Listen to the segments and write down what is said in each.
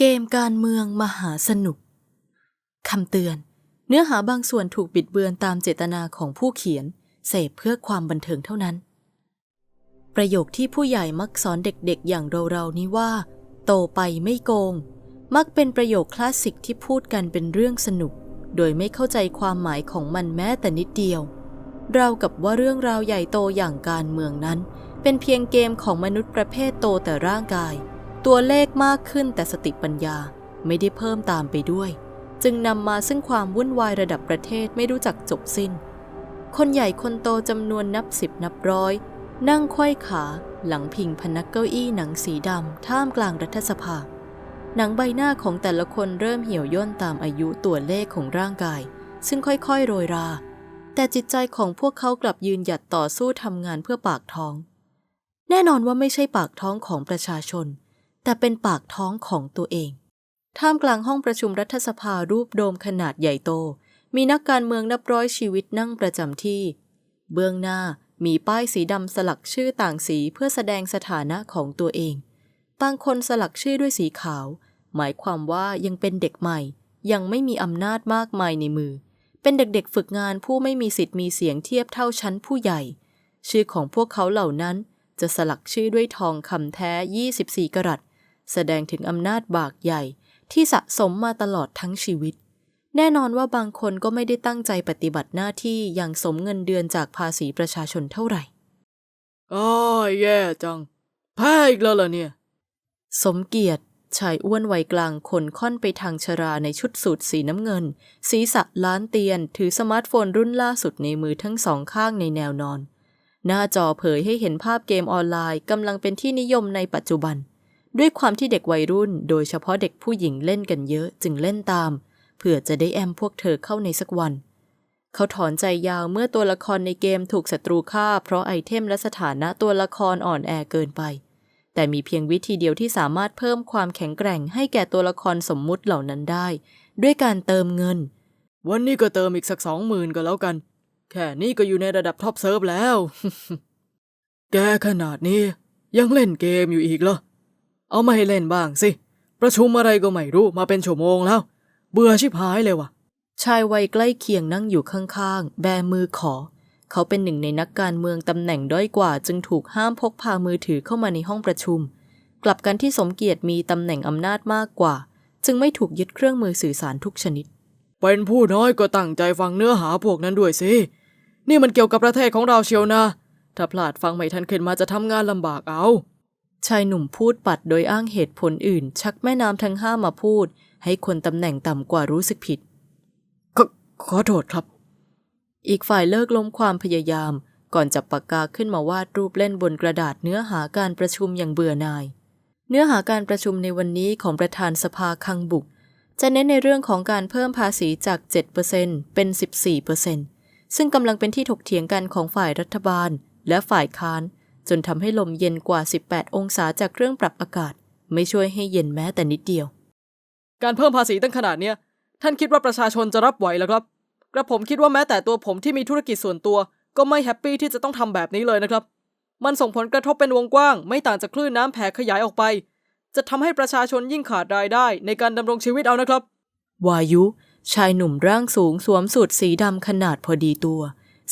เกมการเมืองมหาสนุก คำเตือน เนื้อหาบางส่วนถูกบิดเบือนตามเจตนาของผู้เขียน เสพเพื่อความบันเทิงเท่านั้น ประโยคที่ผู้ใหญ่มักสอนเด็กๆ อย่างเราๆนี้ว่า โตไปไม่โกง มักเป็นประโยคคลาสสิกที่พูดกันเป็นเรื่องสนุก โดยไม่เข้าใจความหมายของมันแม้แต่นิดเดียว เรากับว่าเรื่องราวใหญ่โตอย่างการเมืองนั้น เป็นเพียงเกมของมนุษย์ประเภทโตแต่ร่างกาย ตัวเลขมากขึ้นแต่สติปัญญาไม่ได้เพิ่มตามไปด้วย จึงนำมาซึ่งความวุ่นวายระดับประเทศไม่รู้จักจบสิ้น คนใหญ่คนโตจำนวนนับสิบนับร้อย นั่งไขว้ขาหลังพิงพนักเก้าอี้หนังสีดำท่ามกลางรัฐสภา หนังใบหน้าของแต่ละคนเริ่มเหี่ยวย่นตามอายุตัวเลขของร่างกาย ซึ่งค่อยๆ โรยรา แต่จิตใจของพวกเขากลับยืนหยัดต่อสู้ทำงานเพื่อปากท้อง แน่นอนว่าไม่ใช่ปากท้องของประชาชน แต่เป็นปากท้องของตัวเอง ท่ามกลางห้องประชุมรัฐสภารูปโดมขนาดใหญ่โต มีนักการเมืองนับร้อยชีวิตนั่งประจำที่ เบื้องหน้ามีป้ายสีดำสลักชื่อต่างสีเพื่อแสดงสถานะของตัวเอง บางคนสลักชื่อด้วยสีขาว หมายความว่ายังเป็นเด็กใหม่ ยังไม่มีอำนาจมากมายในมือ เป็นเด็กๆฝึกงานผู้ไม่มีสิทธิ์มีเสียงเทียบเท่าชั้นผู้ใหญ่ ชื่อของพวกเขาเหล่านั้นจะสลักชื่อด้วยทองคำแท้ 24 กรัต แสดงถึงอำนาจบากใหญ่ที่สะสมมาตลอดทั้งชีวิต แน่นอนว่าบางคนก็ไม่ได้ตั้งใจปฏิบัติหน้าที่อย่างสมเงินเดือนจากภาษีประชาชนเท่าไหร่อ้ายแย่จังแพ้อีกแล้วเหรอเนี่ย สมเกียรติชายอ้วนวัยกลางคนค่อนไปทางชราในชุดสูทสีน้ำเงิน ศีรษะล้านเตียน ถือสมาร์ทโฟนรุ่นล่าสุดในมือทั้งสองข้างในแนวนอน หน้าจอเผยให้เห็นภาพเกมออนไลน์กำลังเป็นที่นิยมในปัจจุบัน ด้วยความที่เด็กวัยรุ่น โดยเฉพาะเด็กผู้หญิงเล่นกันเยอะจึงเล่นตามเพื่อจะได้แอมพวกเธอเข้าในสักวัน เขาถอนใจยาวเมื่อตัวละครในเกมถูกศัตรูฆ่า เพราะไอเทมและสถานะตัวละครอ่อนแอเกินไป แต่มีเพียงวิธีเดียวที่สามารถเพิ่มความแข็งแกร่งให้แก่ตัวละครสมมุติเหล่านั้นได้ ด้วยการเติมเงิน วันนี้ก็เติมอีกสักสองหมื่นก็แล้วกัน แค่นี้ก็อยู่ในระดับท็อปเซิร์ฟแล้ว แกขนาดนี้ยังเล่นเกมอยู่อีกเหรอ เอามาให้เล่นบ้างสิ ประชุมอะไรก็ไม่รู้มาเป็นชั่วโมงแล้ว เบื่อชิบหายเลยว่ะ ชายวัยใกล้เคียงนั่งอยู่ข้างๆ แบมือขอ เขาเป็นหนึ่งในนักการเมืองตำแหน่งด้อยกว่า จึงถูกห้ามพกพามือถือเข้ามาในห้องประชุม กลับกันที่สมเกียรติมีตำแหน่งอำนาจมากกว่า จึงไม่ถูกยึดเครื่องมือสื่อสารทุกชนิด เป็นผู้น้อยก็ตั้งใจฟังเนื้อหาพวกนั้นด้วยสิ นี่มันเกี่ยวกับประเทศของเราเชียวนะ ถ้าพลาดฟังไม่ทันขึ้นมาจะทำงานลำบากเอา ชายหนุ่มพูดปัดโดยอ้างเหตุผลอื่น ชักแม่น้ำทั้งห้ามาพูด ให้คนตำแหน่งต่ำกว่ารู้สึกผิด ขขอโทษครับ อีกฝ่ายเลิกล้มความพยายาม ก่อนจับปากกาขึ้นมาวาดรูปเล่นบนกระดาษเนื้อหาการประชุมอย่างเบื่อหน่าย เนื้อหาการประชุมในวันนี้ของประธานสภาคังบุก จะเน้นในเรื่องของการเพิ่มภาษีจาก 7%เป็น 14%ซึ่งกำลังเป็นที่ถกเถียงกันของฝ่ายรัฐบาลและฝ่ายค้าน จนทำให้ลมเย็นกว่า 18 องศาจากเครื่องปรับอากาศ ไม่ช่วยให้เย็นแม้แต่นิดเดียว การเพิ่มภาษีตั้งขนาดเนี้ย ท่านคิดว่าประชาชนจะรับไหวเหรอครับ กระผมคิดว่าแม้แต่ตัวผมที่มีธุรกิจส่วนตัว ก็ไม่แฮปปี้ที่จะต้องทำแบบนี้เลยนะครับ มันส่งผลกระทบเป็นวงกว้าง ไม่ต่างจากคลื่นน้ำแผ่ขยายออกไป จะทำให้ประชาชนยิ่งขาดรายได้ในการดำรงชีวิตเอานะครับ วายุ ชายหนุ่มร่างสูงสวมสูทสีดำขนาดพอดีตัว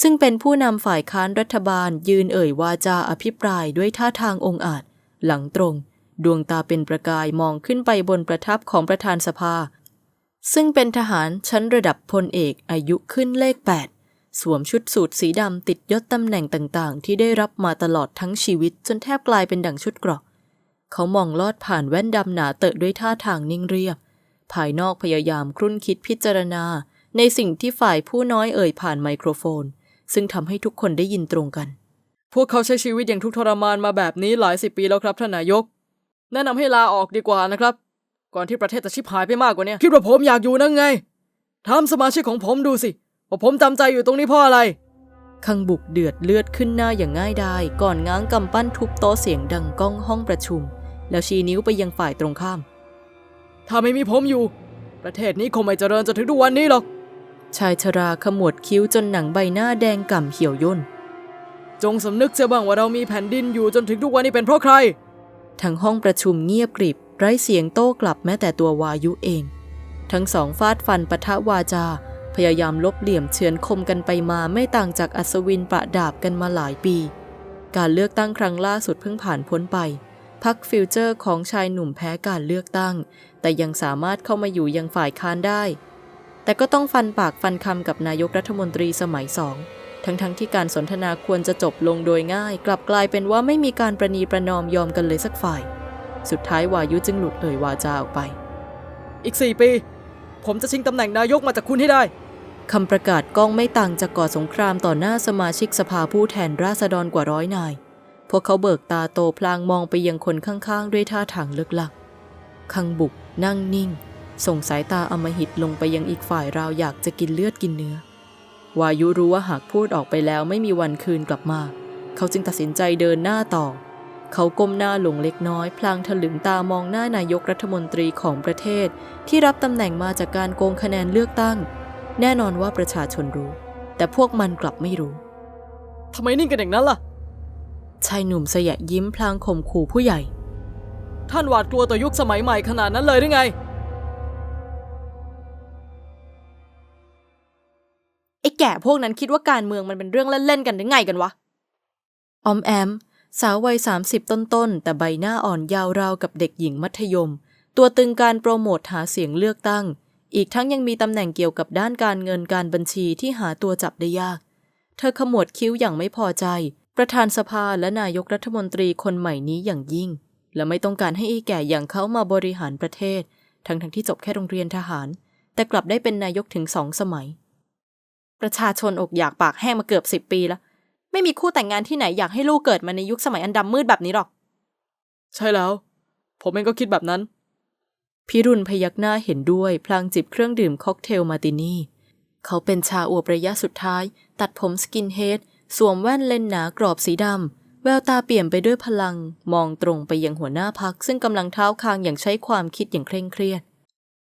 ซึ่งเป็นผู้นำฝ่ายค้านรัฐบาลยืนเอ่ยวาจาอภิปรายด้วยท่าทางองอาจ หลังตรง ดวงตาเป็นประกายมองขึ้นไปบนประทับของประธานสภา ซึ่งเป็นทหารชั้นระดับพลเอกอายุขึ้นเลข 8 สวมชุดสูทสีดำติดยศตำแหน่งต่างๆ ที่ได้รับมาตลอดทั้งชีวิตจนแทบกลายเป็นดั่งชุดเกราะ เขามองลอดผ่านแว่นดำหนาเตอะด้วยท่าทางนิ่งเรียบ ภายนอกพยายามครุ่นคิดพิจารณา ในสิ่งที่ฝ่ายผู้น้อยเอ่ยผ่านไมโครโฟน ซึ่งทำให้ทุกคนได้ยินตรงกัน พวกเขาใช้ชีวิตอย่างทุกข์ทรมานมาแบบนี้หลายสิบปีแล้วครับท่านนายก แนะนำให้ลาออกดีกว่านะครับ ก่อนที่ประเทศจะชิบหายไปมากกว่านี้คิดว่าผมอยากอยู่นั่งไงถามสมาชิกของผมดูสิว่าผมจำใจอยู่ตรงนี้เพราะอะไรคังบุกเดือดเลือดขึ้นหน้าอย่างง่ายดายก่อนง้างกำปั้นทุบโต๊ะเสียงดังก้องห้องประชุม แล้วชี้นิ้วไปยังฝ่ายตรงข้าม ถ้าไม่มีผมอยู่ ประเทศนี้คงไม่เจริญจนถึงทุกวันนี้หรอก ชายชราขมวดคิ้วจนหนังใบหน้าแดงก่ำเหี่ยวย่น จงสำนึกเสียบ้างว่าเรามีแผ่นดินอยู่จนถึงทุกวันนี้เป็นเพราะใคร ทั้งห้องประชุมเงียบกริบ ไร้เสียงโต้กลับแม้แต่ตัววายุเอง ทั้งสองฟาดฟันปะทะวาจา พยายามลบเหลี่ยมเฉือนคมกันไปมาไม่ต่างจากอัศวินประดาบกันมาหลายปี การเลือกตั้งครั้งล่าสุดเพิ่งผ่านพ้นไปพักฟิวเจอร์ของชายหนุ่มแพ้การเลือกตั้ง แต่ยังสามารถเข้ามาอยู่ยังฝ่ายค้านได้ แต่ก็ต้องฟันปากฟันคำกับนายกรัฐมนตรีสมัยสองทั้งๆทที่การสนทนาควรจะจบลงโดยง่าย กลับกลายเป็นว่าไม่มีการประนีประนอมยอมกันเลยสักฝ่าย สุดท้ายวายุจึงหลุดเอ่ยวาจาออกไป อีก4ปี ผมจะชิงตำแหน่งนายกมาจากคุณให้ได้คำประกาศก้องไม่ต่างจากก่อสงครามต่อหน้าสมาชิกสภาผู้แทนราษฎรกว่าร้อยนาย พวกเขาเบิกตาโตพลางมองไปยังคนข้างๆ ด้วยท่าทางลึกลักคังบุกนั่งนิ่ง ส่งสายตาอำมหิตลงไปยังอีกฝ่ายราวอยากจะกินเลือดกินเนื้อ วายุรู้ว่าหากพูดออกไปแล้วไม่มีวันคืนกลับมา เขาจึงตัดสินใจเดินหน้าต่อ เขาก้มหน้าลงเล็กน้อย พลางถลึงตามองหน้านายกรัฐมนตรีของประเทศ ที่รับตำแหน่งมาจากการโกงคะแนนเลือกตั้ง แน่นอนว่าประชาชนรู้ แต่พวกมันกลับไม่รู้ทำไมนิ่งกันอย่างนั้นล่ะ ชายหนุ่มสยะยิ้มพลางข่มขู่ผู้ใหญ่ ท่านหวาดกลัวต่อยุคสมัยใหม่ขนาดนั้นเลยหรือไง แก่พวกนั้นคิดว่าการเมืองมันเป็นเรื่องเล่นๆกันหรือไงกันวะ ออมแอม สาววัย30ต้นๆ แต่ใบหน้าอ่อนยาวราวกับเด็กหญิงมัธยม ตัวตึงการโปรโมทหาเสียงเลือกตั้ง อีกทั้งยังมีตำแหน่งเกี่ยวกับด้านการเงินการบัญชีที่หาตัวจับได้ยาก เธอขมวดคิ้วอย่างไม่พอใจ ประธานสภาและนายกรัฐมนตรีคนใหม่นี้อย่างยิ่ง และไม่ต้องการให้ไอ้แก่อย่างเขามาบริหารประเทศ ทั้งๆทที่จบแค่โรงเรียนทหาร แต่กลับได้เป็นนายกถึงสองสมัย ประชาชนอกอยากปากแห้งมาเกือบสิบปีแล้ว ไม่มีคู่แต่งงานที่ไหนอยากให้ลูกเกิดมาในยุคสมัยอันดำมืดแบบนี้หรอก ใช่แล้ว ผมเองก็คิดแบบนั้น พิรุณพยักหน้าเห็นด้วย พลางจิบเครื่องดื่มค็อกเทลมาตินี่ เขาเป็นชาอวบระยะสุดท้าย ตัดผมสกินเฮดสวมแว่นเลนส์หนากรอบสีดำแววตาเปี่ยมไปด้วยพลัง มองตรงไปยังหัวหน้าพัก ซึ่งกำลังเท้าคางอย่างใช้ความคิดอย่างเคร่งเครียด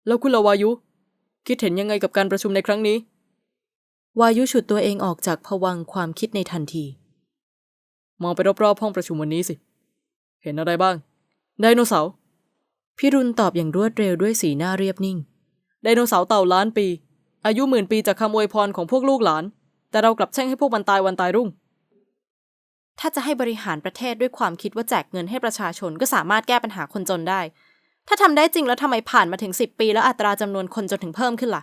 แล้วคุณละวายุ คิดเห็นยังไงกับการประชุมในครั้งนี้ วายุฉุดตัวเองออกจากผวังความคิดในทันที มองไปรอบๆห้องประชุมวันนี้สิ เห็นอะไรบ้าง ไดโนเสาร์พิรุณตอบอย่างรวดเร็วด้วยสีหน้าเรียบนิ่ง ไดโนเสาร์เต่าล้านปี อายุหมื่นปีจากคำอวยพรของพวกลูกหลาน แต่เรากลับแช่งให้พวกมันตายวันตายรุ่ง ถ้าจะให้บริหารประเทศด้วยความคิดว่าแจกเงินให้ประชาชนก็สามารถแก้ปัญหาคนจนได้ ถ้าทำได้จริงแล้วทำไมผ่านมาถึง 10 ปี แล้วอัตราจำนวนคนจนถึงเพิ่มขึ้นล่ะ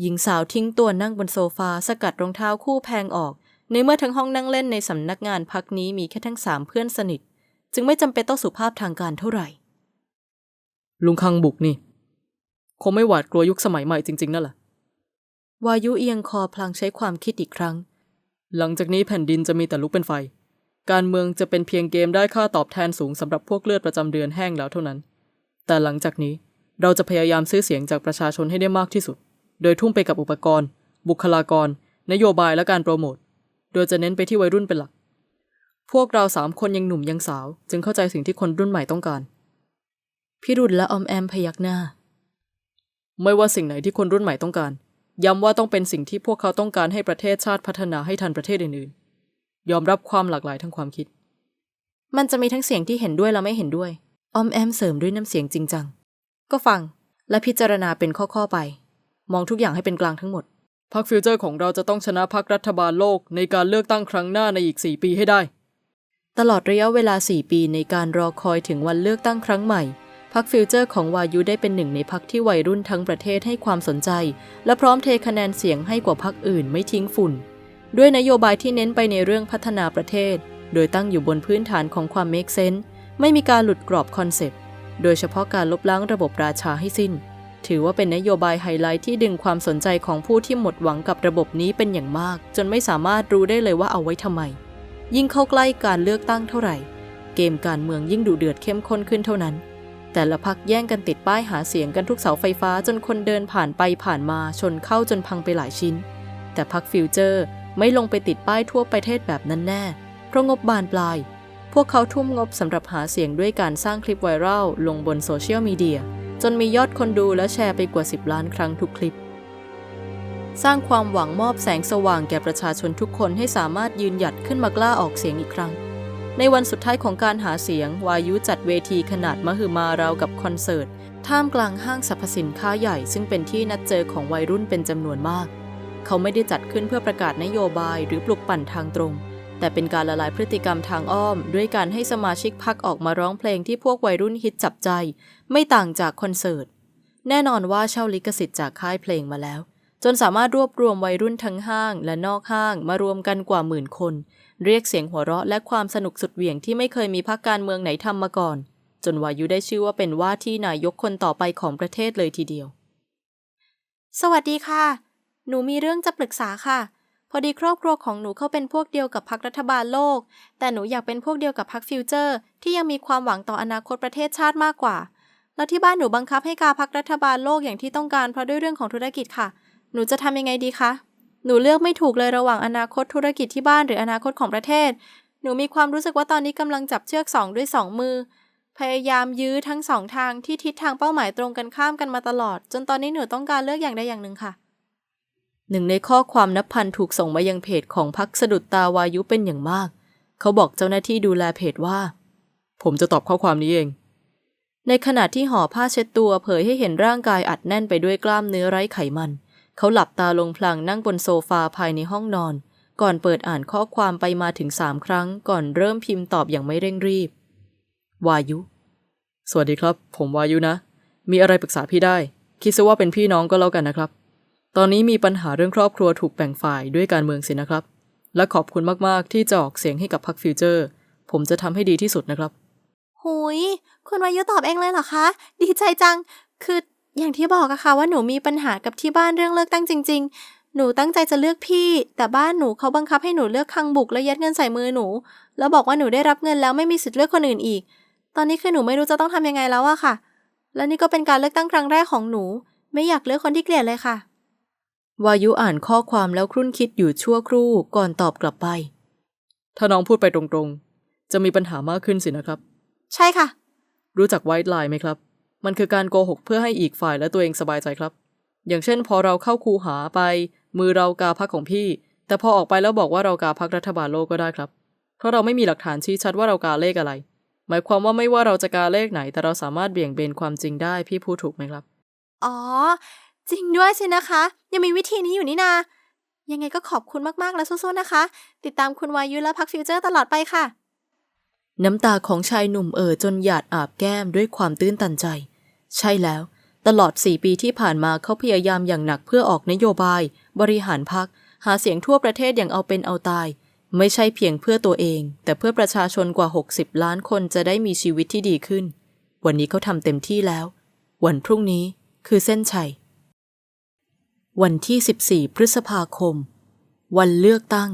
หญิงสาวทิ้งตัวนั่งบนโซฟาสกัดรองเท้าคู่แพงออก ในเมื่อทั้งห้องนั่งเล่นในสำนักงานพักนี้มีแค่ทั้งสามเพื่อนสนิท จึงไม่จำเป็นต้องสุภาพทางการเท่าไหร่ ลุงคังบุกนี่ คงไม่หวาดกลัวยุคสมัยใหม่จริง ๆ นั่นแหละวายุเอียงคอพลางใช้ความคิดอีกครั้ง หลังจากนี้แผ่นดินจะมีแต่ลุกเป็นไฟ การเมืองจะเป็นเพียงเกมได้ค่าตอบแทนสูงสำหรับพวกเลือดประจำเดือนแห้งแล้วเท่านั้น แต่หลังจากนี้เราจะพยายามซื้อเสียงจากประชาชนให้ได้มากที่สุด โดยทุ่มไปกับอุปกรณ์ บุคลากร นโยบายและการโปรโมท โดยจะเน้นไปที่วัยรุ่นเป็นหลัก พวกเราสามคนยังหนุ่มยังสาว จึงเข้าใจสิ่งที่คนรุ่นใหม่ต้องการพิรุณและออมแอมพยักหน้า ไม่ว่าสิ่งไหนที่คนรุ่นใหม่ต้องการ ย้ำว่าต้องเป็นสิ่งที่พวกเขาต้องการให้ประเทศชาติพัฒนาให้ทันประเทศอื่นๆ ยอมรับความหลากหลายทางความคิด มันจะมีทั้งเสียงที่เห็นด้วยและไม่เห็นด้วย ออมแอมเสริมด้วยน้ำเสียงจริงจัง ก็ฟังและพิจารณาเป็นข้อๆไป มองทุกอย่างให้เป็นกลางทั้งหมด พรรคฟิวเจอร์ของเราจะต้องชนะพรรครัฐบาลโลกในการเลือกตั้งครั้งหน้าในอีก 4 ปีให้ได้ ตลอดระยะเวลา 4 ปีในการรอคอยถึงวันเลือกตั้งครั้งใหม่พรรคฟิวเจอร์ของวายุได้เป็นหนึ่งในพรรคที่วัยรุ่นทั้งประเทศให้ความสนใจ และพร้อมเทคะแนนเสียงให้กว่าพรรคอื่นไม่ทิ้งฝุ่น ด้วยนโยบายที่เน้นไปในเรื่องพัฒนาประเทศ โดยตั้งอยู่บนพื้นฐานของความเมคเซนส์ไม่มีการหลุดกรอบคอนเซปต์ โดยเฉพาะการลบล้างระบบราชาให้สิ้น ถือว่าเป็นนโยบายไฮไลท์ที่ดึงความสนใจของผู้ที่หมดหวังกับระบบนี้เป็นอย่างมาก จนไม่สามารถรู้ได้เลยว่าเอาไว้ทำไม ยิ่งเข้าใกล้การเลือกตั้งเท่าไหร่ เกมการเมืองยิ่งดุเดือดเข้มข้นขึ้นเท่านั้น แต่ละพักแย่งกันติดป้ายหาเสียงกันทุกเสาไฟฟ้าจนคนเดินผ่านไปผ่านมาชนเข้าจนพังไปหลายชิ้น แต่พักฟิวเจอร์ไม่ลงไปติดป้ายทั่วประเทศแบบนั้นแน่เพราะงบบานปลาย พวกเขาทุ่มงบสำหรับหาเสียงด้วยการสร้างคลิปไวรัลลงบนโซเชียลมีเดีย จนมียอดคนดูและแชร์ไปกว่า 10 ล้านครั้งทุกคลิป สร้างความหวังมอบแสงสว่างแก่ประชาชนทุกคนให้สามารถยืนหยัดขึ้นมากล้าออกเสียงอีกครั้ง ในวันสุดท้ายของการหาเสียง วายุจัดเวทีขนาดมหึมาราวกับคอนเสิร์ต ท่ามกลางห้างสรรพสินค้าใหญ่ ซึ่งเป็นที่นัดเจอของวัยรุ่นเป็นจำนวนมาก เขาไม่ได้จัดขึ้นเพื่อประกาศนโยบายหรือปลุกปั่นทางตรง แต่เป็นการละลายพฤติกรรมทางอ้อม ด้วยการให้สมาชิกพักออกมาร้องเพลงที่พวกวัยรุ่นฮิตจับใจ ไม่ต่างจากคอนเสิร์ต แน่นอนว่าเช่าลิขสิทธิ์จากค่ายเพลงมาแล้ว จนสามารถรวบรวมวัยรุ่นทั้งห้าง และนอกห้างมารวมกันกว่าหมื่นคน เรียกเสียงหัวเราะและความสนุกสุดเหวี่ยงที่ไม่เคยมีพรรคการเมืองไหนทำมาก่อน จนวายุได้ชื่อว่าเป็นว่าที่นายกคนต่อไปของประเทศเลยทีเดียว สวัสดีค่ะ หนูมีเรื่องจะปรึกษาค่ะ อดีครอบครัวของหนูเขาเป็นพวกเดียวกับพรรครัฐบาลโลก แต่หนูอยากเป็นพวกเดียวกับพรรคฟิวเจอร์ ที่ยังมีความหวังต่ออนาคตประเทศชาติมากกว่า แล้วที่บ้านหนูบังคับให้กาพรรครัฐบาลโลกอย่างที่ต้องการเพราะด้วยเรื่องของธุรกิจค่ะ หนูจะทำยังไงดีคะ หนูเลือกไม่ถูกเลยระหว่างอนาคตธุรกิจที่บ้านหรืออนาคตของประเทศ หนูมีความรู้สึกว่าตอนนี้กำลังจับเชือกสองด้วยสองมือ พยายามยื้อทั้งสองทางที่ทิศทางเป้าหมายตรงกันข้ามกันมาตลอด จนตอนนี้หนูต้องการเลือกอย่างใดอย่างหนึ่งค่ะ หนึ่งในข้อความนับพันถูกส่งมายังเพจของพักสะดุดตาวายุเป็นอย่างมาก เขาบอกเจ้าหน้าที่ดูแลเพจว่า ผมจะตอบข้อความนี้เอง ในขณะที่ห่อผ้าเช็ดตัวเผยให้เห็นร่างกายอัดแน่นไปด้วยกล้ามเนื้อไร้ไขมัน เขาหลับตาลงพลางนั่งบนโซฟาภายในห้องนอน ก่อนเปิดอ่านข้อความไปมาถึงสามครั้ง ก่อนเริ่มพิมพ์ตอบอย่างไม่เร่งรีบ วายุ สวัสดีครับ ผมวายุนะ มีอะไรปรึกษาพี่ได้ คิดซะว่าเป็นพี่น้องก็แล้วกันนะครับ ตอนนี้มีปัญหาเรื่องครอบครัวถูกแบ่งฝ่ายด้วยการเมืองสินะครับ และขอบคุณมาก ๆ ที่จะออกเสียงให้กับพรรคฟิวเจอร์ ผมจะทำให้ดีที่สุดนะครับ หุย คุณวายุตอบเองเลยเหรอคะ ดีใจจัง คืออย่างที่บอกอะค่ะว่าหนูมีปัญหากับที่บ้านเรื่องเลือกตั้งจริง ๆ หนูตั้งใจจะเลือกพี่ แต่บ้านหนูเขาบังคับให้หนูเลือกคังบุกและยัดเงินใส่มือหนู แล้วบอกว่าหนูได้รับเงินแล้วไม่มีสิทธิ์เลือกคนอื่นอีก ตอนนี้คือหนูไม่รู้จะต้องทำยังไงแล้วอะค่ะ และนี่ก็เป็นการเลือกตั้งครั้งแรกของหนู ไม่อยากเลือกคนที่เกลียดเลยค่ะ วายุอ่านข้อความแล้วครุ่นคิดอยู่ชั่วครู่ก่อนตอบกลับไป ถ้าน้องพูดไปตรงๆ จะมีปัญหามากขึ้นสินะครับ ใช่ค่ะ รู้จักไวท์ไลน์ไหมครับ มันคือการโกหกเพื่อให้อีกฝ่ายและตัวเองสบายใจครับ อย่างเช่น พอเราเข้าคูหาไป มือเรากาพักของพี่ แต่พอออกไปแล้วบอกว่าเรากาพักรัฐบาลโลกก็ได้ครับ เพราะเราไม่มีหลักฐานชี้ชัดว่าเรากาเลขอะไร หมายความว่าไม่ว่าเราจะกาเลขไหน แต่เราสามารถเบี่ยงเบนความจริงได้พี่พูดถูกไหมครับ อ๋อ จริงด้วยสินะคะ ยังมีวิธีนี้อยู่นี่นายังไงก็ขอบคุณมากๆ และสู้ๆนะคะ ติดตามคุณวายุและพักฟิวเจอร์ตลอดไปค่ะ น้ำตาของชายหนุ่มเอ่อจนหยาดอาบแก้มด้วยความตื้นตันใจ ใช่แล้ว ตลอด4ปีที่ผ่านมาเขาพยายามอย่างหนักเพื่อออกนโยบาย บริหารพัก หาเสียงทั่วประเทศอย่างเอาเป็นเอาตาย ไม่ใช่เพียงเพื่อตัวเอง แต่เพื่อประชาชนกว่า 60 ล้านคนจะได้มีชีวิตที่ดีขึ้น วันนี้เขาทำเต็มที่แล้ว วันพรุ่งนี้คือเส้นชัย วันที่ 14 พฤษภาคม วันเลือกตั้ง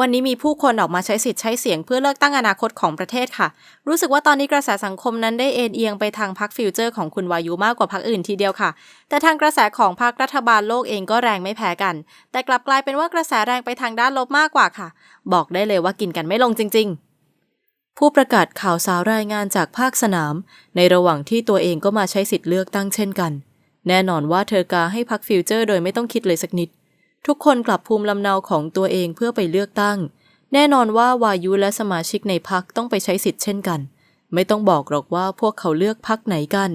วันนี้มีผู้คนออกมาใช้สิทธิ์ใช้เสียงเพื่อเลือกตั้งอนาคตของประเทศค่ะ รู้สึกว่าตอนนี้กระแสสังคมนั้นได้เอ็นเอียงไปทางพรรคฟิวเจอร์ของคุณวายุมากกว่าพรรคอื่นทีเดียวค่ะ แต่ทางกระแสของพรรครัฐบาลโลกเองก็แรงไม่แพ้กัน แต่กลับกลายเป็นว่ากระแสแรงไปทางด้านลบมากกว่าค่ะ บอกได้เลยว่ากินกันไม่ลงจริง ๆผู้ประกาศข่าวสาวรายงานจากภาคสนาม ในระหว่างที่ตัวเองก็มาใช้สิทธิ์เลือกตั้งเช่นกัน แน่นอนว่าเธอกาให้พักฟิวเจอร์โดยไม่ต้องคิดเลยสักนิด ทุกคนกลับภูมิลำเนาของตัวเองเพื่อไปเลือกตั้ง แน่นอนว่าวายุและสมาชิกในพักต้องไปใช้สิทธิ์เช่นกัน ไม่ต้องบอกหรอกว่าพวกเขาเลือกพักไหนกัน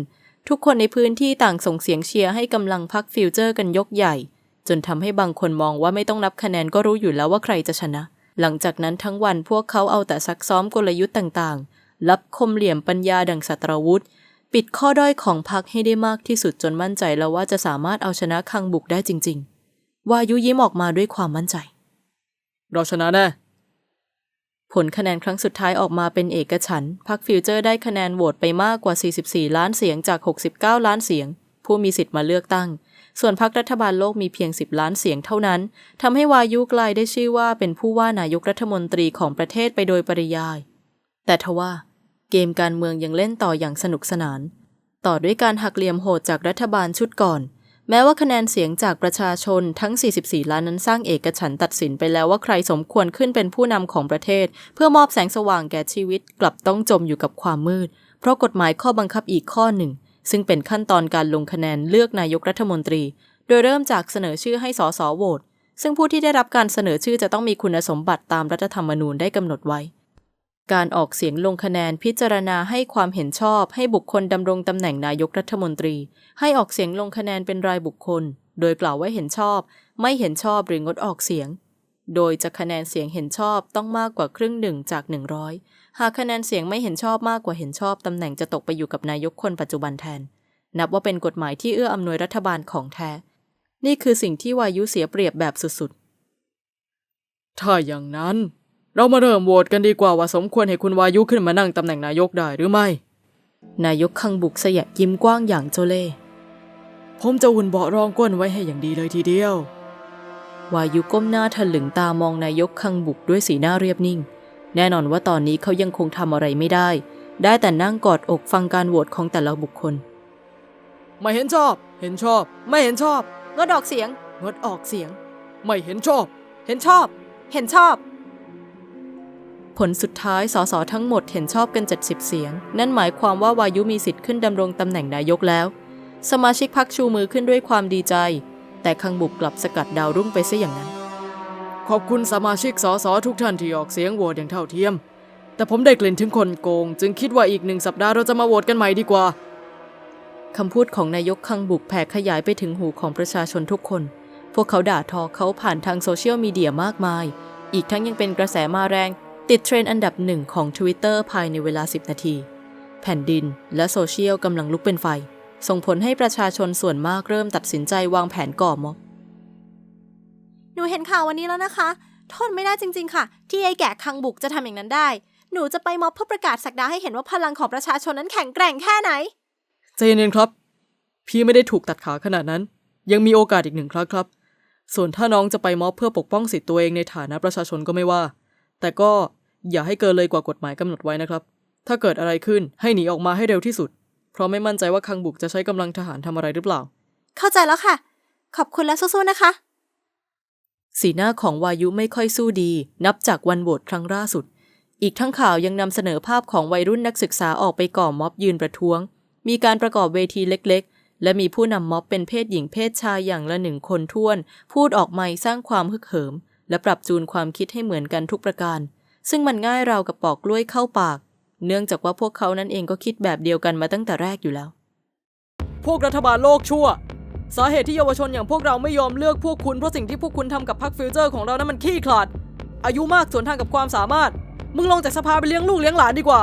ทุกคนในพื้นที่ต่างส่งเสียงเชียร์ให้กำลังพักฟิวเจอร์กันยกใหญ่ จนทำให้บางคนมองว่าไม่ต้องนับคะแนนก็รู้อยู่แล้วว่าใครจะชนะ หลังจากนั้นทั้งวันพวกเขาเอาแต่ซักซ้อมกลยุทธ์ต่างๆรับคมเหลี่ยมปัญญาดังสัตรวุธ ปิดข้อด้อยของพรรคให้ได้มากที่สุดจนมั่นใจแล้วว่าจะสามารถเอาชนะคังบุกได้จริง ๆ วายุยิ้มออกมาด้วยความมั่นใจ เราชนะแน่ผลคะแนนครั้งสุดท้ายออกมาเป็นเอกฉันท์พรรคฟิวเจอร์ได้คะแนนโหวตไปมากกว่า 44 ล้านเสียงจาก 69 ล้านเสียง ผู้มีสิทธิ์มาเลือกตั้ง ส่วนพรรครัฐบาลโลกมีเพียง 10 ล้านเสียงเท่านั้นทำให้วายุกลายได้ชื่อว่าเป็นผู้ว่านายกรัฐมนตรีของประเทศไปโดยปริยาย แต่ทว่า เกมการเมืองยังเล่นต่ออย่างสนุกสนาน ต่อด้วยการหักเหลี่ยมโหดจากรัฐบาลชุดก่อน แม้ว่าคะแนนเสียงจากประชาชนทั้ง 44 ล้านนั้นสร้างเอกฉันตัดสินไปแล้วว่าใครสมควรขึ้นเป็นผู้นำของประเทศ เพื่อมอบแสงสว่างแก่ชีวิตกลับต้องจมอยู่กับความมืด เพราะกฎหมายข้อบังคับอีกข้อหนึ่ง ซึ่งเป็นขั้นตอนการลงคะแนนเลือกนายกรัฐมนตรี โดยเริ่มจากเสนอชื่อให้สสโหวตซึ่งผู้ที่ได้รับการเสนอชื่อจะต้องมีคุณสมบัติตามรัฐธรรมนูญได้กำหนดไว้ การออกเสียงลงคะแนนพิจารณาให้ความเห็นชอบให้บุคคลดำรงตำแหน่งนายกรัฐมนตรี ให้ออกเสียงลงคะแนนเป็นรายบุคคล โดยกล่าวว่าเห็นชอบ ไม่เห็นชอบหรืองดออกเสียง โดยจะคะแนนเสียงเห็นชอบต้องมากกว่าครึ่งหนึ่งจาก 100 หากคะแนนเสียงไม่เห็นชอบมากกว่าเห็นชอบตำแหน่งจะตกไปอยู่กับนายกคนปัจจุบันแทน นับว่าเป็นกฎหมายที่เอื้ออำนวยรัฐบาลของแท้ นี่คือสิ่งที่วายุเสียเปรียบแบบสุดๆถ้าอย่างนั้น เรามาเริ่มโหวตกันดีกว่าว่าสมควรให้คุณวายุขึ้นมานั่งตำแหน่งนายกได้หรือไม่ๆนายกคังบุกเสยะยิ้มกว้างอย่างโจเล่ผมจะอุ่นเบาะรองก้นไว้ให้อย่างดีเลยทีเดียว วายุก้มหน้าถลึงตามองนายกคังบุกด้วยสีหน้าเรียบนิ่ง แน่นอนว่าตอนนี้เขายังคงทำอะไรไม่ได้ ได้แต่นั่งกอดอกฟังการโหวตของแต่ละบุคคล ไม่เห็นชอบ เห็นชอบ ไม่เห็นชอบ งดออกเสียง งดออกเสียง ไม่เห็นชอบ เห็นชอบ เห็นชอบ ผลสุดท้ายสสทั้งหมดเห็นชอบกัน 70 เสียง นั่นหมายความว่าวายุมีสิทธิ์ขึ้นดำรงตำแหน่งนายกแล้ว สมาชิกพักชูมือขึ้นด้วยความดีใจ แต่คังบุกกลับสกัดดาวรุ่งไปซะอย่างนั้น ขอบคุณสมาชิกสสทุกท่านที่ออกเสียงโหวตอย่างเท่าเทียม แต่ผมได้กลิ่นถึงคนโกง จึงคิดว่าอีกหนึ่งสัปดาห์เราจะมาโหวตกันใหม่ดีกว่าคำพูดของนายกคังบุกแผ่ขยายไปถึงหูของประชาชนทุกคน พวกเขาด่าทอเขาผ่านทางโซเชียลมีเดียมากมาย อีกทั้งยังเป็นกระแสมาแรง ติดเทรนด์อันดับหนึ่งของ Twitter ภายในเวลา 10 นาที แผ่นดินและโซเชียลกำลังลุกเป็นไฟ ส่งผลให้ประชาชนส่วนมากเริ่มตัดสินใจวางแผนก่อม็อบหนูเห็นข่าววันนี้แล้วนะคะ ทนไม่ได้จริง ๆ ค่ะ ที่ไอ้แก่คังบุกจะทำอย่างนั้นได้ หนูจะไปม็อบเพื่อประกาศสักดาให้เห็นว่าพลังของประชาชนนั้นแข็งแกร่งแค่ไหนใจเย็นๆครับ พี่ไม่ได้ถูกตัดขาขนาดนั้น ยังมีโอกาสอีกหนึ่งครั้งครับ ส่วนถ้าน้องจะไปม็อบเพื่อปกป้องสิทธิ์ตัวเองในฐานะประชาชนก็ไม่ว่า แต่ก็ อย่าให้เกินเลยกว่ากฎหมายกำหนดไว้นะครับ ถ้าเกิดอะไรขึ้นให้หนีออกมาให้เร็วที่สุด เพราะไม่มั่นใจว่าคังบุกจะใช้กำลังทหารทำอะไรหรือเปล่า เข้าใจแล้วค่ะ ขอบคุณและสู้ๆนะคะ สีหน้าของวายุไม่ค่อยสู้ดี นับจากวันโหวตครั้งล่าสุด อีกทั้งข่าวยังนำเสนอภาพของวัยรุ่นนักศึกษาออกไปก่อม็อบยืนประท้วง มีการประกอบเวทีเล็ก ๆ และมีผู้นำม็อบเป็นเพศหญิงเพศชายอย่างละหนึ่งคนท้วน พูดออกไม่สร้างความฮึกเหิม และปรับจูนความคิดให้เหมือนกันทุกประการ ซึ่งมันง่ายราวกับปอกกล้วยเข้าปาก เนื่องจากว่าพวกเขานั่นเองก็คิดแบบเดียวกันมาตั้งแต่แรกอยู่แล้ว พวกรัฐบาลโลกชั่ว สาเหตุที่เยาวชนอย่างพวกเราไม่ยอมเลือกพวกคุณเพราะสิ่งที่พวกคุณทำกับพรรคฟิวเจอร์ของเรานั้นมันขี้ขลาด อายุมากสวนทางกับความสามารถ มึงลงจากสภาไปเลี้ยงลูกเลี้ยงหลานดีกว่า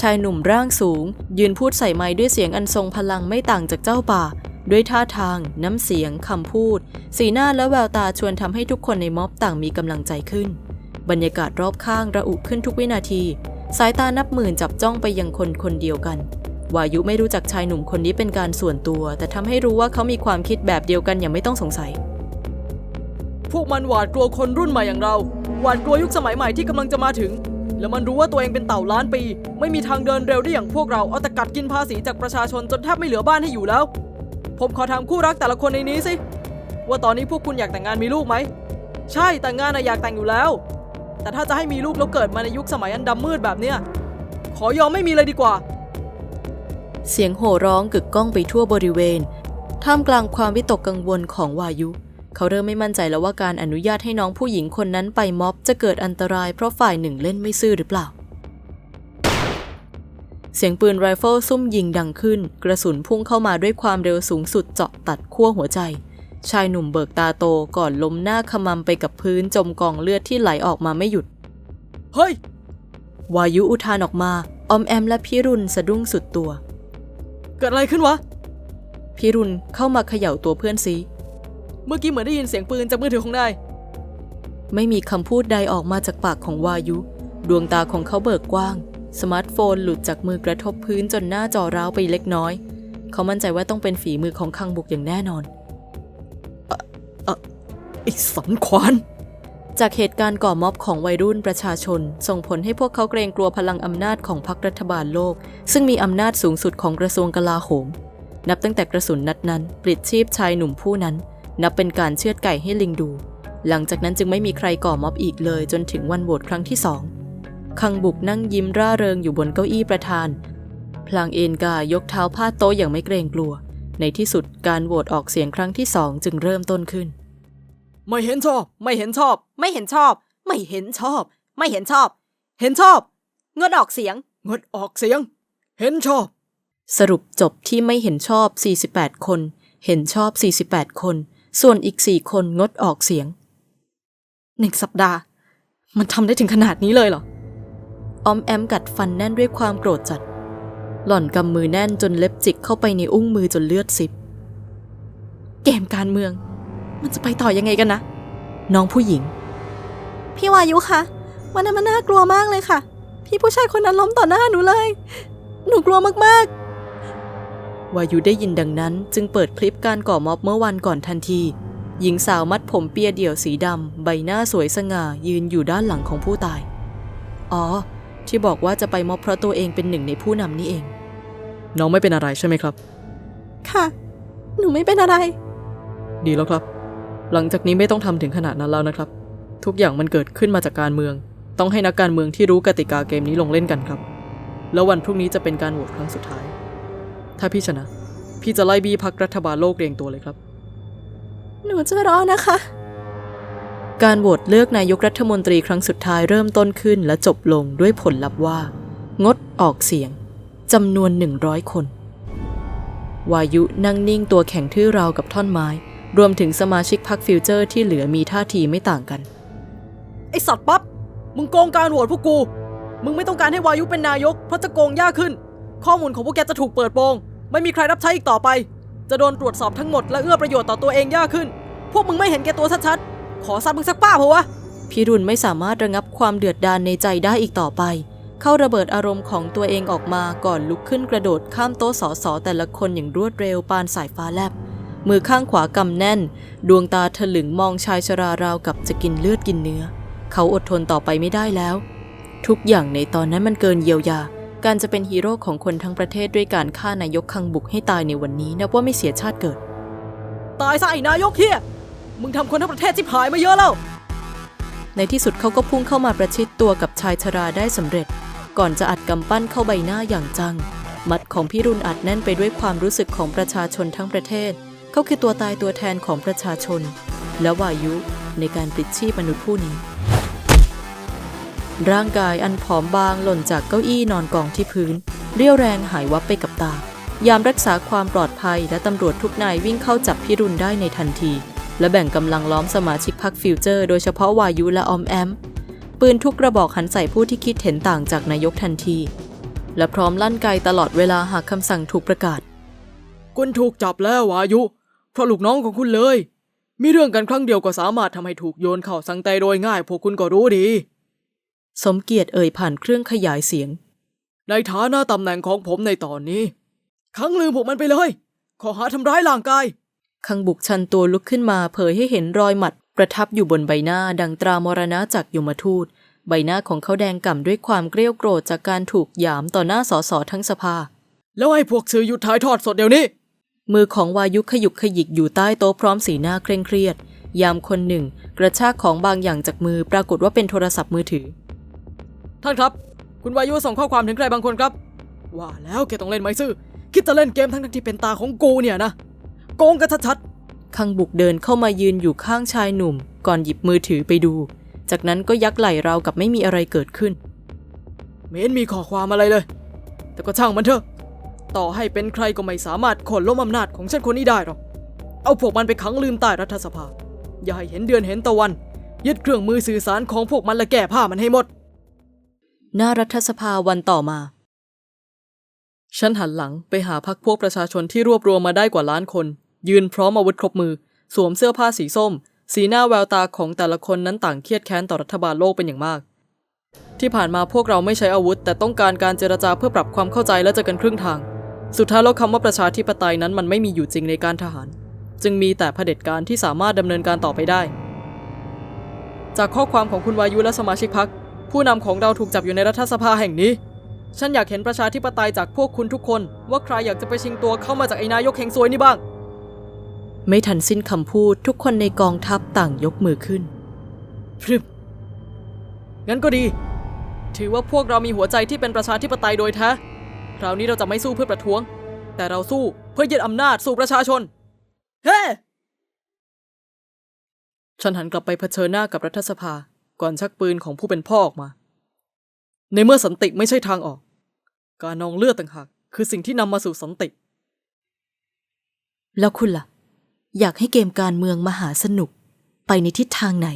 ชายหนุ่มร่างสูง ยืนพูดใส่ไม้ด้วยเสียงอันทรงพลังไม่ต่างจากเจ้าป่า ด้วยท่าทาง น้ำเสียงคำพูด สีหน้าและแววตาชวนทำให้ทุกคนในม็อบต่างมีกำลังใจขึ้น บรรยากาศรอบข้างระอุขึ้นทุกวินาที สายตานับหมื่นจับจ้องไปยังคนคนเดียวกัน วายุไม่รู้จักชายหนุ่มคนนี้เป็นการส่วนตัว แต่ทำให้รู้ว่าเขามีความคิดแบบเดียวกันอย่างไม่ต้องสงสัย พวกมันหวาดกลัวคนรุ่นใหม่อย่างเรา หวาดกลัวยุคสมัยใหม่ที่กำลังจะมาถึง แล้วมันรู้ว่าตัวเองเป็นเต่าล้านปี ไม่มีทางเดินเร็วได้อย่างพวกเราเอาแต่กัดกินภาษีจากประชาชนจนแทบไม่เหลือบ้านให้อยู่แล้ว ผมขอถามคู่รักแต่ละคนในนี้สิว่าตอนนี้พวกคุณอยากแต่งงานมีลูกไหมใช่แต่งงานนะอยากแต่งอยู่แล้ว แต่ถ้าจะให้มีลูกแล้วเกิดมาในยุคสมัยอันดำมืดแบบเนี้ยขอยอมไม่มีเลยดีกว่า เสียงโห่ร้องกึกก้องไปทั่วบริเวณ ท่ามกลางความวิตกกังวลของวายุ เขาเริ่มไม่มั่นใจแล้วว่าการอนุญาตให้น้องผู้หญิงคนนั้นไปม็อบจะเกิดอันตรายเพราะฝ่ายหนึ่งเล่นไม่ซื่อหรือเปล่า เสียงปืนไรเฟิลซุ่มยิงดังขึ้น กระสุนพุ่งเข้ามาด้วยความเร็วสูงสุดเจาะตัดขั้วหัวใจ ชายหนุ่มเบิกตาโตก่อนล้มหน้าขมำไปกับพื้นจมกองเลือดที่ไหลออกมาไม่หยุด เฮ้ย วายุอุทานออกมา ออมแอมและพิรุณสะดุ้งสุดตัว เกิดอะไรขึ้นวะ พิรุณเข้ามาเขย่าตัวเพื่อนซีเมื่อกี้เหมือนได้ยินเสียงปืนจากมือถือของนาย ไม่มีคำพูดใดออกมาจากปากของวายุ ดวงตาของเขาเบิกกว้าง สมาร์ทโฟนหลุดจากมือกระทบพื้นจนหน้าจอร้าวไปเล็กน้อย เขามั่นใจว่าต้องเป็นฝีมือของคังบุกอย่างแน่นอน ไอ้สันขวานจากเหตุการณ์ก่อม็อบของวัยรุ่นประชาชน ส่งผลให้พวกเขาเกรงกลัวพลังอำนาจของพรรครัฐบาลโลก ซึ่งมีอำนาจสูงสุดของกระทรวงกลาโหม นับตั้งแต่กระสุนนัดนั้นปลิดชีพชายหนุ่มผู้นั้น นับเป็นการเชือดไก่ให้ลิงดู หลังจากนั้นจึงไม่มีใครก่อม็อบอีกเลยจนถึงวันโหวตครั้งที่สองคังบุกนั่งยิ้มร่าเริงอยู่บนเก้าอี้ประธาน พลางเอนกายกเท้าพาดโต๊ะอย่างไม่เกรงกลัว ในที่สุดการโหวตออกเสียงครั้งที่สองจึงเริ่มต้นขึ้น ไม่เห็นชอบ ไม่เห็นชอบ ไม่เห็นชอบ ไม่เห็นชอบ ไม่เห็นชอบ เห็นชอบ งดออกเสียง งดออกเสียง เห็นชอบ สรุปจบที่ไม่เห็นชอบ 48 คน เห็นชอบ 48 คน ส่วนอีก 4 คนงดออกเสียงหนึ่งสัปดาห์ มันทำได้ถึงขนาดนี้เลยเหรอ ออมแอมกัดฟันแน่นด้วยความโกรธจัด หล่อนกำมือแน่นจนเล็บจิกเข้าไปในอุ้งมือจนเลือดซิบ เกมการเมือง มันจะไปต่อยังไงกันนะ น้องผู้หญิง พี่วายุคะวันนั้นมันน่ากลัวมากเลยค่ะ พี่ผู้ชายคนนั้นล้มต่อหน้าหนูเลย หนูกลัวมากวายุได้ยินดังนั้น จึงเปิดคลิปการก่อม็อบเมื่อวันก่อนทันที หญิงสาวมัดผมเปียเดี่ยวสีดำใบหน้าสวยสง่ายืนอยู่ด้านหลังของผู้ตาย อ๋อ ที่บอกว่าจะไปม็อบเพราะตัวเองเป็นหนึ่งในผู้นำนี่เอง น้องไม่เป็นอะไรใช่ไหมครับๆค่ะ หนูไม่เป็นอะไร ดีแล้วครับ หลังจากนี้ไม่ต้องทำถึงขนาดนั้นแล้วนะครับ ทุกอย่างมันเกิดขึ้นมาจากการเมือง ต้องให้นักการเมืองที่รู้กติกาเกมนี้ลงเล่นกันครับ แล้ววันพรุ่งนี้จะเป็นการโหวตครั้งสุดท้าย ถ้าพี่ชนะ พี่จะไล่บี้พักรัฐบาลโลกเรียงตัวเลยครับ หนูจะรอนะคะ การโหวตเลือกนายกรัฐมนตรีครั้งสุดท้ายเริ่มต้นขึ้นและจบลงด้วยผลลัพธ์ว่า งดออกเสียงจำนวน100คน วายุนั่งนิ่งตัวแข็งทื่อราวกับท่อนไม้ รวมถึงสมาชิกพรรคฟิวเจอร์ที่เหลือมีท่าทีไม่ต่างกัน ไอสัตว์ปั๊บ มึงโกงการโหวตพวกกู มึงไม่ต้องการให้วายุเป็นนายก เพราะจะโกงยากขึ้น ข้อมูลของพวกแกจะถูกเปิดโปง ไม่มีใครรับใช้อีกต่อไป จะโดนตรวจสอบทั้งหมดและเอื้อประโยชน์ต่อตัวเองยากขึ้น พวกมึงไม่เห็นแก่ตัวชัดๆ ขอซัดมึงสักป้าเพราะวะพิรุณไม่สามารถระงับความเดือดดาลในใจได้อีกต่อไป เข้าระเบิดอารมณ์ของตัวเองออกมาก่อนลุกขึ้นกระโดดข้ามโต๊ะสอสอแต่ละคนอย่างรวดเร็วปานสายฟ้าแลบ มือข้างขวากำแน่น ดวงตาถลึงมองชายชราราวกับจะกินเลือดกินเนื้อ เขาอดทนต่อไปไม่ได้แล้ว ทุกอย่างในตอนนั้นมันเกินเยียวยา การจะเป็นฮีโร่ของคนทั้งประเทศด้วยการฆ่านายกคังบุกให้ตายในวันนี้นับว่าไม่เสียชาติเกิด ตายซะไอ้นายกเฮียมึงทำคนทั้งประเทศจิบหายมาเยอะแล้ว ในที่สุดเขาก็พุ่งเข้ามาประชิดตัวกับชายชราได้สำเร็จ ก่อนจะอัดกำปั้นเข้าใบหน้าอย่างจัง มัดของพี่รุนอัดแน่นไปด้วยความรู้สึกของประชาชนทั้งประเทศ เขาคือตัวตายตัวแทนของประชาชน และวายุในการปลิดชีพมนุษย์ผู้นี้ ร่างกายอันผอมบางหล่นจากเก้าอี้นอนกองที่พื้น เรี่ยวแรงหายวับไปกับตา ยามรักษาความปลอดภัยและตำรวจทุกนายวิ่งเข้าจับพิรุณได้ในทันที และแบ่งกำลังล้อมสมาชิกพรรคฟิวเจอร์ โดยเฉพาะวายุและออมแอม ปืนทุกกระบอกหันใส่ผู้ที่คิดเห็นต่างจากนายกทันที และพร้อมลั่นไกตลอดเวลาหากคำสั่งถูกประกาศ คุณถูกจับแล้ววายุ เพราะลูกน้องของคุณเลย มีเรื่องกันครั้งเดียวก็สามารถทำให้ถูกโยนเข้าสังเตโดยง่าย พวกคุณก็รู้ดี สมเกียรติเอ่ยผ่านเครื่องขยายเสียง ในฐานะตำแหน่งของผมในตอนนี้ครั้งลืมพวกมันไปเลย ขอหาทำร้ายร่างกายคังบุกชันตัวลุกขึ้นมาเผยให้เห็นรอยหมัด ประทับอยู่บนใบหน้าดังตรามรณะจากยมทูต ใบหน้าของเขาแดงก่ำด้วยความเกรี้ยวโกรธจากการถูกหยามต่อหน้าสสทั้งสภา แล้วให้พวกสื่อหยุดถ่ายทอดสดเดี๋ยวนี้ มือของวายุขยุกขยิกอยู่ใต้โต๊ะพร้อมสีหน้าเคร่งเครียด ยามคนหนึ่ง กระชากของบางอย่างจากมือปรากฏว่าเป็นโทรศัพท์มือถือ ท่านครับ คุณวายุส่งข้อความถึงใครบางคนครับ ว่าแล้วแกต้องเล่นไหมซื่อ คิดจะเล่นเกมทั้งๆที่เป็นตาของกูเนี่ยนะ โกงกันชัดคังบุกเดินเข้ามายืนอยู่ข้างชายหนุ่ม ก่อนหยิบมือถือไปดู จากนั้นก็ยักไหล่เราวกับไม่มีอะไรเกิดขึ้นๆไม่เห็นมีข้อความอะไรเลย แต่ก็ช่างมันเถอะ ต่อให้เป็นใครก็ไม่สามารถขนล้มอำนาจของฉันคนนี้ได้หรอก เอาพวกมันไปขังลืมใต้รัฐสภา อย่าให้เห็นเดือนเห็นตะวัน ยึดเครื่องมือสื่อสารของพวกมันและแก้ผ้ามันให้หมด หน้ารัฐสภาวันต่อมา ฉันหันหลังไปหาพักพวกประชาชนที่รวบรวมมาได้กว่าล้านคน ยืนพร้อมอาวุธครบมือ สวมเสื้อผ้าสีส้ม สีหน้าแววตาของแต่ละคนนั้นต่างเครียดแค้นต่อรัฐบาลโลกเป็นอย่างมากที่ผ่านมาพวกเราไม่ใช้อาวุธ แต่ต้องการการเจรจาเพื่อปรับความเข้าใจและเจอกันครึ่งทาง สุดท้ายแล้วคำว่าประชาธิปไตยนั้นมันไม่มีอยู่จริงในการทหาร จึงมีแต่เผด็จการที่สามารถดำเนินการต่อไปได้ จากข้อความของคุณวายุและสมาชิกพักผู้นำของเราถูกจับอยู่ในรัฐสภาแห่งนี้ ฉันอยากเห็นประชาธิปไตยจากพวกคุณทุกคน ว่าใครอยากจะไปชิงตัวเข้ามาจากไอ้นายกแห่งซวยนี่บ้าง ไม่ทันสิ้นคำพูดทุกคนในกองทัพต่างยกมือขึ้นพรึบงั้นก็ดี ถือว่าพวกเรามีหัวใจที่เป็นประชาธิปไตยโดยแท้ คราวนี้เราจะไม่สู้เพื่อประท้วง แต่เราสู้เพื่อยึดอำนาจสู่ประชาชน เฮ้ ฉันหันกลับไปเผชิญหน้ากับรัฐสภา ก่อนชักปืนของผู้เป็นพ่อออกมา ในเมื่อสันติไม่ใช่ทางออก การนองเลือดต่างหากคือสิ่งที่นำมาสู่สันติ แล้วคุณล่ะ อยากให้เกมการเมืองมหาสนุกไปในทิศทางไหน